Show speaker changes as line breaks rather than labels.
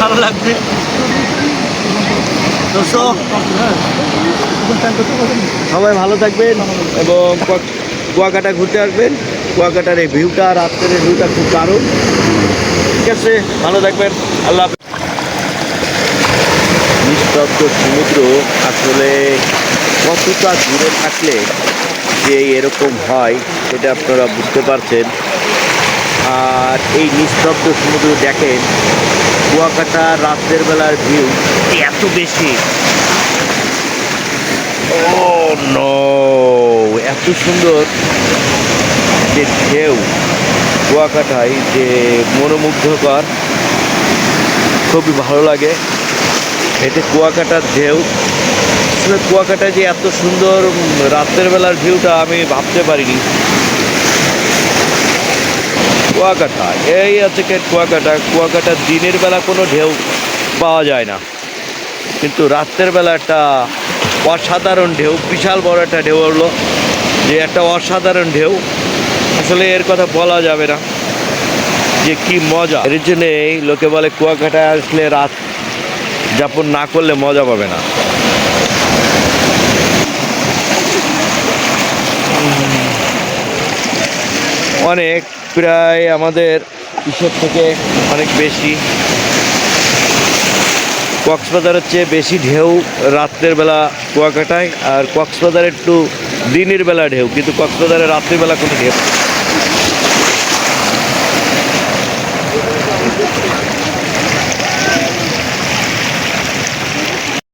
ভালো লাগবে। সবাই ভালো থাকবেন এবং কুয়াকাটা ঘুরতে আসবেন। কুয়াকাটার এই ভিউটা, রাত্রের এই ভিউটা খুব দারুণ। ঠিক আছে, ভালো থাকবেন। আল্লাহ। নিস্তব্ধ সমুদ্র আসলে কতটা দূরে থাকলে যে এরকম হয়, সেটা আপনারা বুঝতে পারছেন। আর এই নিস্তব্ধ সমুদ্র দেখেন কুয়াকাটা রাত্রের বেলার ভিউ এত বেশি? ও নো এত সুন্দর যে ঢেউ কুয়াকাটায় যে মনোমুগ্ধকর খুবই ভালো লাগে। এতে কুয়াকাটার ঢেউ আসলে কুয়াকাটা যে এত সুন্দর উম, রাতের বেলার ভিউটা আমি ভাবতে পারিনি। কুয়াকাটা। এই আছে কুয়াকাটা। কুয়াকাটা দিনের বেলা কোনো ঢেউ পাওয়া যায় না। কিন্তু রাত্রের বেলা একটা অসাধারণ ঢেউ, বিশাল বড় একটা ঢেউ হলো। যে একটা অসাধারণ ঢেউ, আসলে এর কথা বলা যাবে না। যে কি মজা। এর জন্যেই লোকে বলে কুয়াকাটা আসলে রাত যাপন না করলে মজা পাবে না। অনেক প্রায় আমাদের কিসের থেকে অনেক বেশি কক্সবাজারের চেয়ে বেশি ঢেউ রাত্রের বেলা কুয়াকাটায়, আর কক্সবাজার একটু দিনের বেলা ঢেউ, কিন্তু কক্সবাজারে রাত্রিবেলা কোনো ঢেউ।